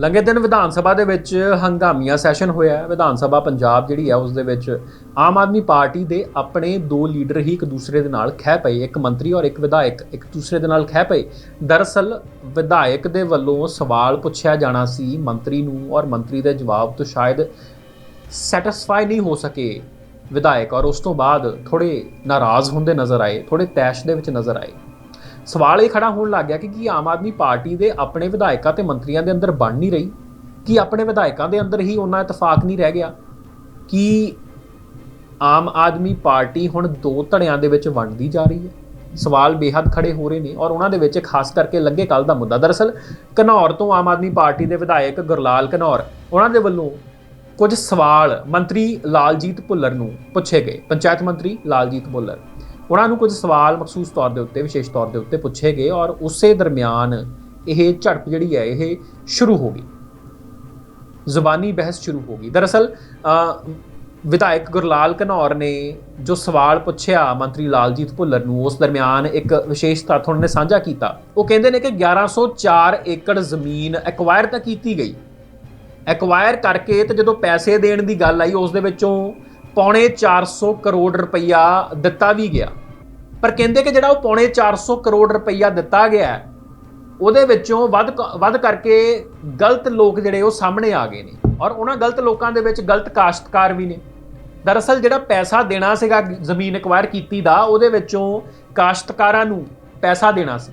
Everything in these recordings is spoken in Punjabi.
ਲੰਘੇ ਦਿਨ ਵਿਧਾਨ ਸਭਾ ਦੇ ਵਿੱਚ ਹੰਗਾਮੀਆ ਸੈਸ਼ਨ ਹੋਇਆ ਵਿਧਾਨ ਸਭਾ ਪੰਜਾਬ ਜਿਹੜੀ ਹੈ, ਉਸ ਦੇ ਵਿੱਚ ਆਮ ਆਦਮੀ ਪਾਰਟੀ ਦੇ ਆਪਣੇ ਦੋ ਲੀਡਰ ਹੀ ਇੱਕ ਦੂਸਰੇ ਦੇ ਨਾਲ ਖਹਿ ਪਏ, ਇੱਕ ਮੰਤਰੀ ਔਰ ਇੱਕ ਵਿਧਾਇਕ, ਇੱਕ ਦੂਸਰੇ ਦੇ ਨਾਲ ਖਹਿ ਪਏ। ਦਰਅਸਲ ਵਿਧਾਇਕ ਦੇ ਵੱਲੋਂ ਸਵਾਲ ਪੁੱਛਿਆ ਜਾਣਾ ਸੀ, ਮੰਤਰੀ ਨੂੰ ਔਰ ਮੰਤਰੀ ਦੇ ਜਵਾਬ ਤੋਂ ਸ਼ਾਇਦ ਸੈਟੀਸਫਾਈ ਨਹੀਂ ਹੋ ਸਕੇ ਵਿਧਾਇਕ ਔਰ ਉਸ ਤੋਂ ਬਾਅਦ ਥੋੜੇ ਨਾਰਾਜ਼ ਹੁੰਦੇ ਨਜ਼ਰ ਆਏ ਥੋੜੇ ਤੈਸ਼ ਦੇ ਵਿੱਚ ਨਜ਼ਰ ਆਏ। ਸਵਾਲ ਇਹ ਖੜਾ ਹੋਣ ਲੱਗ ਗਿਆ ਕਿ ਕੀ ਆਮ ਆਦਮੀ ਪਾਰਟੀ ਦੇ ਆਪਣੇ ਵਿਧਾਇਕਾਂ ਤੇ ਮੰਤਰੀਆਂ ਦੇ ਅੰਦਰ ਬਣ ਨਹੀਂ ਰਹੀ? ਕੀ ਆਪਣੇ ਵਿਧਾਇਕਾਂ ਦੇ ਅੰਦਰ ਹੀ ਉਹਨਾਂ ਇਤਫਾਕ ਨਹੀਂ ਰਹਿ ਗਿਆ? ਕਿ ਆਮ ਆਦਮੀ ਪਾਰਟੀ ਹੁਣ ਦੋ ਧੜਿਆਂ ਦੇ ਵਿੱਚ ਵੰਡਦੀ ਜਾ ਰਹੀ ਹੈ? ਸਵਾਲ ਬੇਹੱਦ ਖੜੇ ਹੋ ਰਹੇ ਨੇ ਔਰ ਉਹਨਾਂ ਦੇ ਵਿੱਚ ਖਾਸ ਕਰਕੇ ਲੱਗੇ ਕੱਲ ਦਾ ਮੁੱਦਾ। ਦਰਅਸਲ, ਘਨੌਰ ਤੋਂ ਆਮ ਆਦਮੀ ਪਾਰਟੀ ਦੇ ਵਿਧਾਇਕ ਗੁਰਲਾਲ ਘਨੌਰ, ਉਹਨਾਂ ਦੇ ਵੱਲੋਂ ਕੁਝ ਸਵਾਲ ਮੰਤਰੀ ਲਾਲਜੀਤ ਭੁੱਲਰ ਨੂੰ ਪੁੱਛੇ ਗਏ। ਪੰਚਾਇਤ ਮੰਤਰੀ ਲਾਲਜੀਤ ਭੁੱਲਰ। ਉਹਨਾਂ ਨੂੰ ਕੁਝ ਸਵਾਲ ਮਖਸੂਸ ਤੌਰ ਦੇ ਉੱਤੇ, ਵਿਸ਼ੇਸ਼ ਤੌਰ ਦੇ ਉੱਤੇ ਪੁੱਛੇ ਗਏ ਔਰ ਉਸੇ ਦਰਮਿਆਨ ਇਹ ਝੜਪ ਜਿਹੜੀ ਹੈ, ਇਹ ਸ਼ੁਰੂ ਹੋ ਗਈ। ਜ਼ੁਬਾਨੀ ਬਹਿਸ ਸ਼ੁਰੂ ਹੋ ਗਈ। ਦਰਅਸਲ ਵਿਧਾਇਕ ਗੁਰਲਾਲ ਘਨੌਰ ਨੇ ਜੋ ਸਵਾਲ ਪੁੱਛਿਆ ਮੰਤਰੀ ਲਾਲਜੀਤ ਭੁੱਲਰ ਨੂੰ, ਉਸ ਦਰਮਿਆਨ ਇੱਕ ਵਿਸ਼ੇਸ਼ ਤੱਥ ਉਹਨਾਂ ਨੇ ਸਾਂਝਾ ਕੀਤਾ। ਉਹ ਕਹਿੰਦੇ ਨੇ ਕਿ 1104 ਏਕੜ ਜ਼ਮੀਨ ਐਕਵਾਇਰ ਤਾਂ ਕੀਤੀ ਗਈ। ਐਕਵਾਇਰ ਕਰਕੇ ਤੇ ਜਦੋਂ ਪੈਸੇ ਦੇਣ ਦੀ ਗੱਲ ਆਈ, ਉਸ ਦੇ ਵਿੱਚੋਂ ਪੌਣੇ 400 ਕਰੋੜ ਰੁਪਈਆ ਦਿੱਤਾ ਵੀ ਗਿਆ। ਪਰ ਕਹਿੰਦੇ ਕਿ ਜਿਹੜਾ ਉਹ ਪੌਣੇ 400 ਕਰੋੜ ਰੁਪਈਆ ਦਿੱਤਾ ਗਿਆ ਉਹਦੇ ਵਿੱਚੋਂ ਵੱਧ ਕ- ਵੱਧ ਕਰਕੇ ਗਲਤ ਲੋਕ ਜਿਹੜੇ ਉਹ ਸਾਹਮਣੇ ਆ ਗਏ ਨੇ। ਔਰ ਉਹਨਾਂ ਗਲਤ ਲੋਕਾਂ ਦੇ ਵਿੱਚ ਗਲਤ ਕਾਸ਼ਤਕਾਰ ਵੀ ਨੇ। ਦਰਅਸਲ ਜਿਹੜਾ ਪੈਸਾ ਦੇਣਾ ਸੀਗਾ, ਜ਼ਮੀਨ ਐਕਵਾਇਰ ਕੀਤੀ ਦਾ, ਉਹਦੇ ਵਿੱਚੋਂ ਕਾਸ਼ਤਕਾਰਾਂ ਨੂੰ ਪੈਸਾ ਦੇਣਾ ਸੀ।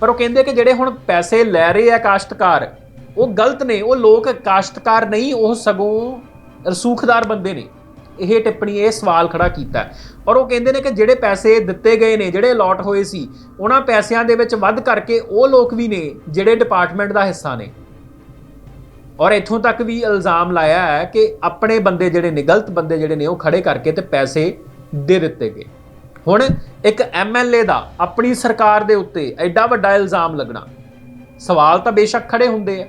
ਪਰ ਉਹ ਕਹਿੰਦੇ ਕਿ ਜਿਹੜੇ ਹੁਣ ਪੈਸੇ ਲੈ ਰਹੇ ਆ ਕਾਸ਼ਤਕਾਰ, ਉਹ ਗਲਤ ਨੇ। ਉਹ ਲੋਕ ਕਾਸ਼ਤਕਾਰ ਨਹੀਂ, ਉਹ ਸਗੋਂ ਰਸੂਖਦਾਰ ਬੰਦੇ ਨੇ। ਇਹ ਟਿੱਪਣੀ, ਇਹ ਸਵਾਲ ਖੜਾ ਕੀਤਾ ਔਰ ਉਹ ਕਹਿੰਦੇ ਨੇ ਕਿ ਜਿਹੜੇ ਪੈਸੇ ਦਿੱਤੇ ਗਏ ਨੇ, ਜਿਹੜੇ ਅਲਾਟ ਹੋਏ ਸੀ, ਉਹਨਾਂ ਪੈਸਿਆਂ ਦੇ ਵਿੱਚ ਵੱਧ ਕਰਕੇ ਉਹ ਲੋਕ ਵੀ ਨੇ ਜਿਹੜੇ ਡਿਪਾਰਟਮੈਂਟ ਦਾ ਹਿੱਸਾ ਨੇ। ਔਰ ਇੱਥੋਂ ਤੱਕ ਵੀ ਇਲਜ਼ਾਮ ਲਾਇਆ ਹੈ ਕਿ ਆਪਣੇ ਬੰਦੇ ਜਿਹੜੇ ਨੇ, ਗਲਤ ਬੰਦੇ ਜਿਹੜੇ ਨੇ, ਉਹ ਖੜੇ ਕਰਕੇ ਤੇ ਪੈਸੇ ਦੇ ਦਿੱਤੇ ਗਏ। ਹੁਣ ਇੱਕ ਐਮਐਲਏ ਦਾ ਆਪਣੀ ਸਰਕਾਰ ਦੇ ਉੱਤੇ ਐਡਾ ਵੱਡਾ ਇਲਜ਼ਾਮ ਲੱਗਣਾ, ਸਵਾਲ ਤਾਂ ਬੇਸ਼ੱਕ ਖੜੇ ਹੁੰਦੇ ਆ।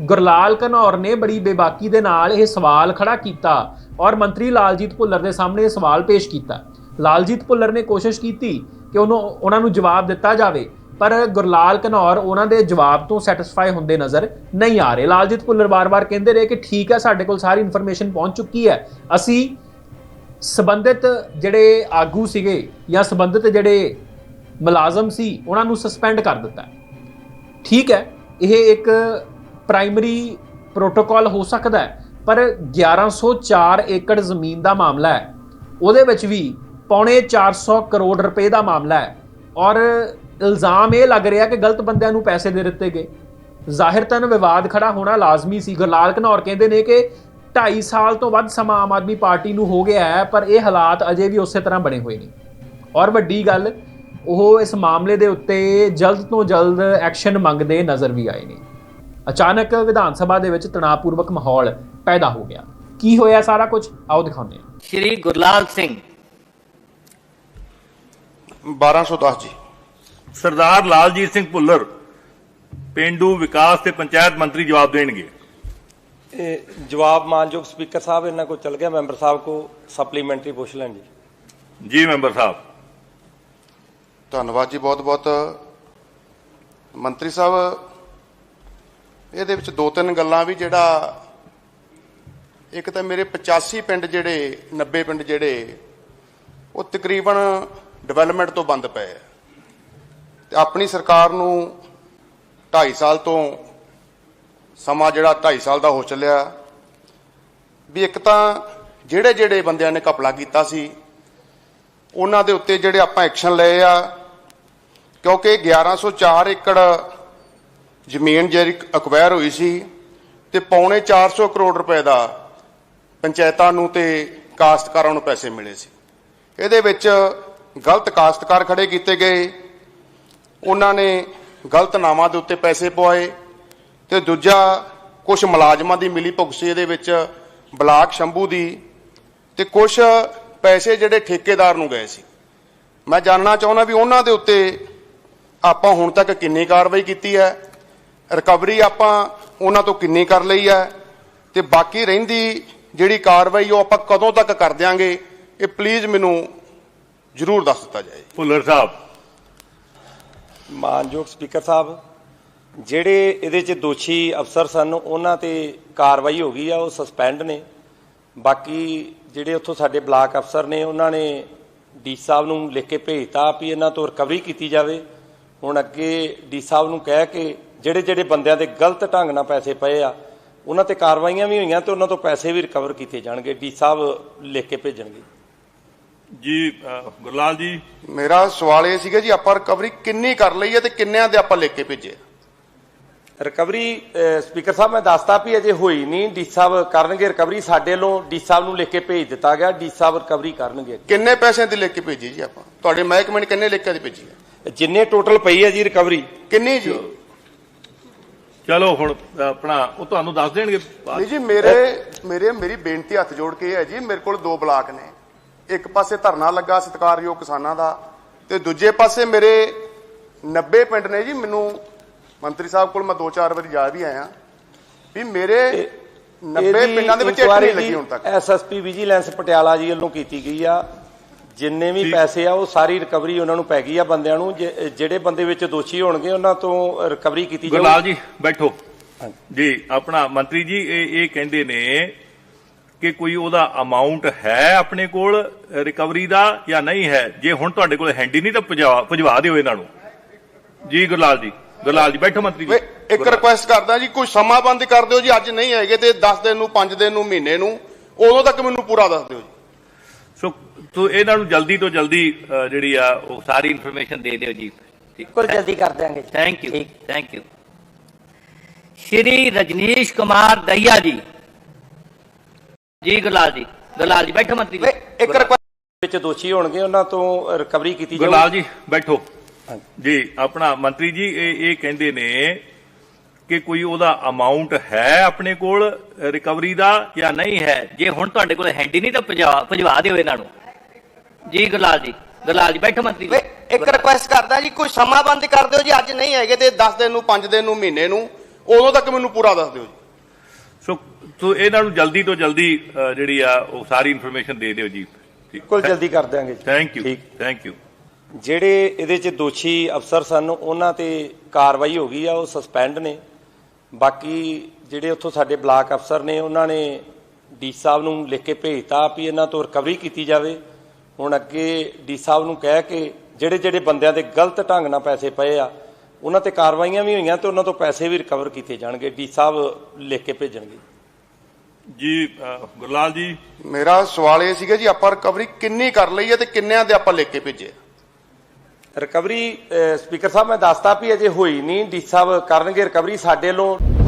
ਗੁਰਲਾਲ ਘਨੌਰ ਨੇ ਬੜੀ ਬੇਬਾਕੀ ਦੇ ਨਾਲ ਇਹ ਸਵਾਲ ਖੜਾ ਕੀਤਾ ਔਰ ਮੰਤਰੀ ਲਾਲਜੀਤ ਭੁੱਲਰ ਦੇ ਸਾਹਮਣੇ ਇਹ ਸਵਾਲ ਪੇਸ਼ ਕੀਤਾ। ਲਾਲਜੀਤ ਭੁੱਲਰ ਨੇ ਕੋਸ਼ਿਸ਼ ਕੀਤੀ ਕਿ ਉਹਨੂੰ, ਉਹਨਾਂ ਨੂੰ ਜਵਾਬ ਦਿੱਤਾ ਜਾਵੇ, ਪਰ ਗੁਰਲਾਲ ਘਨੌਰ ਉਹਨਾਂ ਦੇ ਜਵਾਬ ਤੋਂ ਸੈਟੀਸਫਾਈ ਹੁੰਦੇ ਨਜ਼ਰ ਨਹੀਂ ਆ ਰਹੇ। ਲਾਲਜੀਤ ਭੁੱਲਰ ਵਾਰ-ਵਾਰ ਕਹਿੰਦੇ ਰਹੇ ਕਿ ਠੀਕ ਹੈ, ਸਾਡੇ ਕੋਲ ਸਾਰੀ ਇਨਫੋਰਮੇਸ਼ਨ ਪਹੁੰਚ ਚੁੱਕੀ ਹੈ। ਅਸੀਂ ਸਬੰਧਿਤ ਜਿਹੜੇ ਆਗੂ ਸੀਗੇ ਜਾਂ ਸਬੰਧਿਤ ਜਿਹੜੇ ਮੁਲਾਜ਼ਮ ਸੀ, ਉਹਨਾਂ ਨੂੰ ਸਸਪੈਂਡ ਕਰ ਦਿੱਤਾ। ਠੀਕ ਹੈ, ਇਹ ਇੱਕ ਪ੍ਰਾਇਮਰੀ ਪ੍ਰੋਟੋਕਾਲ ਹੋ ਸਕਦਾ ਹੈ ਪਰ 1104 ਏਕੜ ਜ਼ਮੀਨ ਦਾ ਮਾਮਲਾ ਹੈ। ਉਹਦੇ ਵਿੱਚ ਵੀ ਪੌਣੇ 400 ਕਰੋੜ ਰੁਪਏ ਦਾ ਮਾਮਲਾ ਹੈ ਔਰ ਇਲਜ਼ਾਮ ਇਹ ਲੱਗ ਰਿਹਾ ਕਿ ਗਲਤ ਬੰਦਿਆਂ ਨੂੰ ਪੈਸੇ ਦੇ ਦਿੱਤੇ ਗਏ। ਜ਼ਾਹਿਰਤਨ ਵਿਵਾਦ ਖੜਾ ਹੋਣਾ ਲਾਜ਼ਮੀ ਸੀ। ਗੁਰਲਾਲ ਘਨੌਰ ਕਹਿੰਦੇ ਨੇ ਕਿ 2.5 ਸਾਲ ਤੋਂ ਵੱਧ ਸਮਾਂ ਆਮ ਆਦਮੀ ਪਾਰਟੀ ਨੂੰ ਹੋ ਗਿਆ ਹੈ, ਪਰ ਇਹ ਹਾਲਾਤ ਅਜੇ ਵੀ ਉਸੇ ਤਰ੍ਹਾਂ ਬਣੇ ਹੋਏ ਨੇ। ਔਰ ਵੱਡੀ ਗੱਲ, ਉਹ ਇਸ ਮਾਮਲੇ ਦੇ ਉੱਤੇ ਜਲਦ ਤੋਂ ਜਲਦ ਐਕਸ਼ਨ ਮੰਗਦੇ ਨਜ਼ਰ ਵੀ ਆਏ ਨੇ। ਅਚਾਨਕ ਵਿਧਾਨ ਸਭਾ ਦੇ ਵਿੱਚ ਤਣਾਅਪੂਰਵਕ ਮਾਹੌਲ ਪੈਦਾ ਹੋ ਗਿਆ। ਕੀ ਹੋਇਆ ਸਾਰਾ ਕੁਝ? ਆਓ ਦਿਖਾਉਂਦੇ ਹਾਂ। ਸ਼੍ਰੀ ਗੁਰਲਾਲ ਸਿੰਘ। 1210 ਜੀ। ਸਰਦਾਰ ਲਾਲਜੀਤ ਸਿੰਘ ਭੁੱਲਰ ਪਿੰਡੂ ਵਿਕਾਸ ਤੇ ਪੰਚਾਇਤ ਮੰਤਰੀ ਜਵਾਬ ਦੇਣਗੇ। ਇਹ ਜਵਾਬ ਮਾਨਯੋਗ ਸਪੀਕਰ ਸਾਹਿਬ ਇਹਨਾਂ ਕੋਲ ਚਲ ਗਿਆ। ਮੈਂਬਰ ਸਾਹਿਬ ਕੋ ਸਪਲੀਮੈਂਟਰੀ ਪੁੱਛ ਲੈਣ ਜੀ। ਜੀ ਮੈਂਬਰ ਸਾਹਿਬ। ਧੰਨਵਾਦ ਜੀ ਬਹੁਤ ਬਹੁਤ ਮੰਤਰੀ ਸਾਹਿਬ ਇਹਦੇ ਵਿੱਚ ਦੋ ਤਿੰਨ ਗੱਲਾਂ ਵੀ ਜਿਹੜਾ ਇੱਕ ਤਾਂ ਮੇਰੇ 85 ਪਿੰਡ ਜਿਹੜੇ 90 ਪਿੰਡ ਜਿਹੜੇ, ਉਹ ਤਕਰੀਬਨ ਡਿਵੈਲਪਮੈਂਟ ਤੋਂ ਬੰਦ ਪਏ ਆ। ਤੇ ਆਪਣੀ ਸਰਕਾਰ ਨੂੰ 2.5 ਸਾਲ ਤੋਂ ਸਮਾਂ ਜਿਹੜਾ 2.5 ਸਾਲ ਦਾ ਹੋ ਚੱਲਿਆ, ਵੀ ਇੱਕ ਤਾਂ ਜਿਹੜੇ ਜਿਹੜੇ ਬੰਦਿਆਂ ਨੇ ਘਪਲਾ ਕੀਤਾ ਸੀ, ਉਹਨਾਂ ਦੇ ਉੱਤੇ ਜਿਹੜੇ ਆਪਾਂ ਐਕਸ਼ਨ ਲਏ ਆ, ਕਿਉਂਕਿ 1104 ਏਕੜ ਜ਼ਮੀਨ ਜਿਹੜੀ ਅਕਵਾਇਰ ਹੋਈ ਸੀ, ਤੇ ਪੌਣੇ 400 ਕਰੋੜ ਰੁਪਏ ਦਾ ਪੰਚਾਇਤਾਂ ਨੂੰ ਤੇ ਕਾਸ਼ਤਕਾਰਾਂ ਨੂੰ ਪੈਸੇ ਮਿਲੇ ਸੀ। ਇਹਦੇ ਵਿੱਚ ਗਲਤ ਕਾਸ਼ਤਕਾਰ ਖੜੇ ਕੀਤੇ ਗਏ। ਉਹਨਾਂ ਨੇ ਗਲਤ ਨਾਮਾਂ ਦੇ ਉੱਤੇ ਪੈਸੇ ਪਵਾਏ ਤੇ ਦੂਜਾ ਕੁਝ ਮੁਲਾਜ਼ਮਾਂ ਦੀ ਮਿਲੀ ਭੁਗਤ ਸੀ, ਇਹਦੇ ਵਿੱਚ ਬਲਾਕ ਸ਼ੰਭੂ ਦੀ ਤੇ ਕੁਝ ਪੈਸੇ ਜਿਹੜੇ ਠੇਕੇਦਾਰ ਨੂੰ ਗਏ ਸੀ। ਮੈਂ ਜਾਣਨਾ ਚਾਹੁੰਦਾ ਵੀ ਉਹਨਾਂ ਦੇ ਉੱਤੇ ਆਪਾਂ ਹੁਣ ਤੱਕ ਕਿੰਨੀ ਕਾਰਵਾਈ ਕੀਤੀ ਹੈ, ਰਿਕਵਰੀ ਆਪਾਂ ਉਹਨਾਂ ਤੋਂ ਕਿੰਨੀ ਕਰ ਲਈ ਹੈ ਤੇ ਬਾਕੀ ਰਹਿੰਦੀ ਜਿਹੜੀ ਕਾਰਵਾਈ ਉਹ ਆਪਾਂ ਕਦੋਂ ਤੱਕ ਕਰ ਦਿਆਂਗੇ ਇਹ ਪਲੀਜ਼ ਮੈਨੂੰ ਜ਼ਰੂਰ ਦੱਸ ਦਿੱਤਾ ਜਾਏ। ਭੁੱਲਰ ਸਾਹਿਬ। ਮਾਨਯੋਗ ਸਪੀਕਰ ਸਾਹਿਬ ਜਿਹੜੇ ਇਹਦੇ 'ਚ ਦੋਸ਼ੀ ਅਫਸਰ ਸਨ ਉਹਨਾਂ ਤੇ ਕਾਰਵਾਈ ਹੋ ਗਈ ਆ ਉਹ ਸਸਪੈਂਡ ਨੇ। ਬਾਕੀ ਜਿਹੜੇ ਉੱਥੋਂ ਸਾਡੇ ਬਲਾਕ ਅਫਸਰ ਨੇ ਉਹਨਾਂ ਨੇ ਡੀ ਸਾਹਿਬ ਨੂੰ ਲਿਖ ਕੇ ਭੇਜਤਾ ਵੀ ਇਹਨਾਂ ਤੋਂ ਰਿਕਵਰੀ ਕੀਤੀ ਜਾਵੇ। ਹੁਣ ਅੱਗੇ ਡੀ ਸਾਹਿਬ ਨੂੰ ਕਹਿ ਕੇ ਜਿਹੜੇ ਜਿਹੜੇ ਬੰਦਿਆਂ ਦੇ ਗਲਤ ਢੰਗ ਨਾਲ ਪੈਸੇ ਪਏ ਆ ਉਹਨਾਂ ਤੇ ਕਾਰਵਾਈਆਂ ਵੀ ਹੋਈਆਂ ਤੇ ਉਹਨਾਂ ਤੋਂ ਪੈਸੇ ਵੀ ਰਿਕਵਰ ਕੀਤੇ ਜਾਣਗੇ ਡੀ ਸਾਹਿਬ ਲਿਖ ਕੇ ਭੇਜਣਗੇ। ਜੀ ਗੁਰਲਾਲ ਜੀ। ਮੇਰਾ ਸਵਾਲ ਇਹ ਸੀਗਾ ਜੀ ਆਪਾਂ ਰਿਕਵਰੀ ਕਿੰਨੀ ਕਰ ਲਈ ਹੈ ਤੇ ਕਿੰਨਿਆਂ ਦੇ ਆਪਾਂ ਲਿਖ ਕੇ ਭੇਜੇ? ਰਿਕਵਰੀ ਸਪੀਕਰ ਸਾਹਿਬ ਮੈਂ ਦੱਸਤਾ ਵੀ ਅਜੇ ਹੋਈ ਨਹੀਂ। ਡੀ ਸਾਹਿਬ ਕਰਨਗੇ ਰਿਕਵਰੀ ਸਾਡੇ ਵੱਲੋਂ ਡੀ ਸਾਹਿਬ ਨੂੰ ਲਿਖ ਕੇ ਭੇਜ ਦਿੱਤਾ ਗਿਆ। ਡੀ ਸਾਹਿਬ ਰਿਕਵਰੀ ਕਰਨਗੇ ਕਿੰਨੇ ਪੈਸਿਆਂ ਦੀ ਲਿਖ ਕੇ ਭੇਜੀ ਜੀ ਆਪਾਂ? ਤੁਹਾਡੇ ਮਹਿਕਮੇ ਨੇ ਕਿੰਨੇ ਲਿਖ ਕੇ ਦੀ ਭੇਜੀ ਹੈ? ਜਿੰਨੇ ਟੋਟਲ ਪਈ ਹੈ ਜੀ ਰਿਕਵਰੀ ਕਿੰਨੀ ਜੀ? ਚਲੋ ਹੁਣ ਆਪਣਾ ਉਹ ਤੁਹਾਨੂੰ ਦੱਸ ਦੇਣਗੇ ਨਹੀਂ ਜੀ ਮੇਰੇ ਮੇਰੇ ਮੇਰੀ ਬੇਨਤੀ ਹੱਥ ਜੋੜ ਕੇ ਹੈ ਜੀ ਮੇਰੇ ਕੋਲ ਦੋ ਬਲਾਕ ਨੇ। ਇੱਕ ਪਾਸੇ ਧਰਨਾ ਲੱਗਾ ਸਤਿਕਾਰਯੋਗ ਕਿਸਾਨਾਂ ਦਾ ਤੇ ਦੂਜੇ ਪਾਸੇ ਮੇਰੇ 90 ਪਿੰਡ ਨੇ ਜੀ ਮੈਨੂੰ ਮੰਤਰੀ ਸਾਹਿਬ ਕੋਲ ਮੈਂ ਦੋ ਚਾਰ ਵਾਰੀ ਜਾ ਵੀ ਆਇਆ। ਵੀ ਮੇਰੇ 90 ਪਿੰਡਾਂ ਦੇ ਵਿੱਚ ਇੱਕ ਨਹੀਂ ਲੱਗੀ ਹੁਣ ਤੱਕ। ਐਸਐਸਪੀ ਵਿਜੀਲੈਂਸ ਪਟਿਆਲਾ ਜੀ ਵੱਲੋਂ ਕੀਤੀ ਗਈ ਆ। ਜਿੰਨੇ ਵੀ। ਪੈਸੇ ਆ ਉਹ ਸਾਰੀ ਰਿਕਵਰੀ ਉਹਨਾਂ ਨੂੰ ਪੈ ਗਈ ਆ ਬੰਦਿਆਂ ਨੂੰ। ਜਿਹੜੇ ਬੰਦੇ ਵਿੱਚ ਦੋਸ਼ੀ ਹੋਣਗੇ ਉਹਨਾਂ ਤੋਂ ਰਿਕਵਰੀ ਕੀਤੀ ਗੁਰਲਾਲ ਜਾਊਗੀ ਜੀ ਬੈਠੋ। ਜੀ ਆਪਣਾ ਮੰਤਰੀ ਜੀ ਇਹ ਇਹ ਕਹਿੰਦੇ ਨੇ ਕਿ ਕੋਈ ਉਹਦਾ ਅਮਾਉਂਟ ਹੈ ਆਪਣੇ ਕੋਲ ਰਿਕਵਰੀ ਦਾ ਜਾਂ ਨਹੀਂ ਹੈ? ਜੇ ਹੁਣ ਤੁਹਾਡੇ ਕੋਲ ਹੈਂਡੀ ਨਹੀਂ ਤਾਂ ਭਜਵਾ ਦਿਓ ਇਹਨਾਂ ਨੂੰ। ਜੀ ਗੁਰਲਾਲ ਜੀ। ਗੁਰਲਾਲ ਜੀ ਬੈਠੋ ਮੰਤਰੀ ਜੀ। ਇੱਕ ਰਿਕੁਐਸਟ ਕਰਦਾ ਜੀ ਕੋਈ ਸਮਾਂ ਬੰਦ ਕਰ ਦਿਓ ਜੀ ਅੱਜ ਨਹੀਂ ਹੈਗੇ ਤੇ 10 ਦਿਨ ਨੂੰ 5 ਦਿਨ ਨੂੰ ਮਹੀਨੇ ਨੂੰ। ਉਦੋਂ ਤੱਕ ਮੈਨੂੰ ਪੂਰਾ ਦੱਸ ਦਿਓ ਜੀ। ਸੋ ਤੋ ਇਹਨਾਂ ਨੂੰ ਜਲਦੀ ਤੋਂ ਜਲਦੀ ਜਿਹੜੀ ਆ ਉਹ ਸਾਰੀ ਇਨਫੋਰਮੇਸ਼ਨ ਦੇ ਦਿਓ ਜੀ। ਬਿਲਕੁਲ ਜਲਦੀ ਕਰ ਦਿਆਂਗੇ। ਥੈਂਕ ਯੂ ਠੀਕ। Thank you Shri Rajneesh Kumar Daiya ji. ਜੀ ਗੁਰਲਾਲ ਜੀ। ਗੁਰਲਾਲ ਜੀ ਬੈਠੋ ਮੰਤਰੀ ਜੀ। ਇੱਕ ਵਿੱਚ ਦੋਸ਼ੀ ਹੋਣਗੇ ਉਹਨਾਂ ਤੋਂ ਰਿਕਵਰੀ ਕੀਤੀ ਜਾਊਗੀ ਗੁਰਲਾਲ ਜੀ ਬੈਠੋ। ਜੀ ਆਪਣਾ ਮੰਤਰੀ ਜੀ ਇਹ ਇਹ ਕਹਿੰਦੇ ਨੇ ਕਿ ਕੋਈ ਉਹਦਾ ਅਮਾਉਂਟ ਹੈ ਆਪਣੇ ਕੋਲ ਰਿਕਵਰੀ ਦਾ ਜਾਂ ਨਹੀਂ ਹੈ? ਜੇ ਹੁਣ ਤੁਹਾਡੇ ਕੋਲ ਹੈਂਡੀ ਨਹੀਂ ਤਾਂ ਭਜਵਾ ਭਜਵਾ ਦਿਓ ਇਹਨਾਂ ਨੂੰ। ਜੀ ਗੁਰਲਾਲ ਜੀ। ਗੁਰਲਾਲ ਜੀ ਬੈਠੋ ਮੰਤਰੀ ਜੀ। ਇੱਕ ਰਿਕੁਐਸਟ ਕਰਦਾ ਜੀ ਕੋਈ ਸਮਾਂ ਬੰਦ ਕਰ ਦਿਓ ਜੀ। ਅੱਜ ਨਹੀਂ ਹੈਗੇ ਤੇ 10 ਦਿਨ ਨੂੰ 5 ਦਿਨ ਨੂੰ ਮਹੀਨੇ ਨੂੰ। ਉਦੋਂ ਤੱਕ ਮੈਨੂੰ ਪੂਰਾ ਦੱਸ ਦਿਓ ਜੀ। ਸੋ ਤੋ ਇਹਨਾਂ ਨੂੰ ਜਲਦੀ ਤੋਂ ਜਲਦੀ ਅ, ਜਿਹੜੀ ਆ ਉਹ ਸਾਰੀ ਇਨਫੋਰਮੇਸ਼ਨ ਦੇ ਦਿਓ ਜੀ। ਬਿਲਕੁਲ ਜਲਦੀ ਕਰ ਦਿਆਂਗੇ ਜੀ। ਥੈਂਕ ਯੂ ਠੀਕ। ਥੈਂਕ ਯੂ ਜਿਹੜੇ ਇਹਦੇ 'ਚ ਦੋਸ਼ੀ ਅਫਸਰ ਸਨ ਉਹਨਾਂ ਤੇ ਕਾਰਵਾਈ ਹੋ ਗਈ ਆ ਉਹ ਸਸਪੈਂਡ ਨੇ। ਬਾਕੀ ਜਿਹੜੇ ਉੱਥੋਂ ਸਾਡੇ ਬਲਾਕ ਅਫਸਰ ਨੇ ਉਹਨਾਂ ਨੇ ਡੀ ਸਾਹਿਬ ਨੂੰ ਲਿਖ ਕੇ ਭੇਜਤਾ ਵੀ ਇਹਨਾਂ ਤੋਂ ਰਿਕਵਰੀ ਕੀਤੀ ਜਾਵੇ। ਹੁਣ ਅੱਗੇ ਡੀ ਸਾਹਿਬ ਨੂੰ ਕਹਿ ਕੇ ਜਿਹੜੇ ਜਿਹੜੇ ਬੰਦਿਆਂ ਦੇ ਗਲਤ ਢੰਗ ਨਾਲ ਪੈਸੇ ਪਏ ਆ ਉਹਨਾਂ ਤੇ ਕਾਰਵਾਈਆਂ ਵੀ ਹੋਈਆਂ ਤੇ ਉਹਨਾਂ ਤੋਂ ਪੈਸੇ ਵੀ ਰਿਕਵਰ ਕੀਤੇ ਜਾਣਗੇ। ਡੀ ਸਾਹਿਬ ਲਿਖ ਕੇ ਭੇਜਣਗੇ। ਜੀ ਗੁਰਲਾਲ ਜੀ। ਮੇਰਾ ਸਵਾਲ ਇਹ ਸੀਗਾ ਜੀ ਆਪਾਂ ਰਿਕਵਰੀ ਕਿੰਨੀ ਕਰ ਲਈ ਹੈ ਤੇ ਕਿੰਨਿਆਂ ਦੇ ਆਪਾਂ ਲਿਖ ਕੇ ਭੇਜੇ ਰਿਕਵਰੀ ਸਪੀਕਰ ਸਾਹਿਬ ਮੈਂ ਦੱਸਤਾ ਵੀ ਅਜੇ ਹੋਈ ਨਹੀਂ। ਡੀ ਸਾਹਿਬ ਕਰਨਗੇ ਰਿਕਵਰੀ ਸਾਡੇ ਵੱਲੋਂ।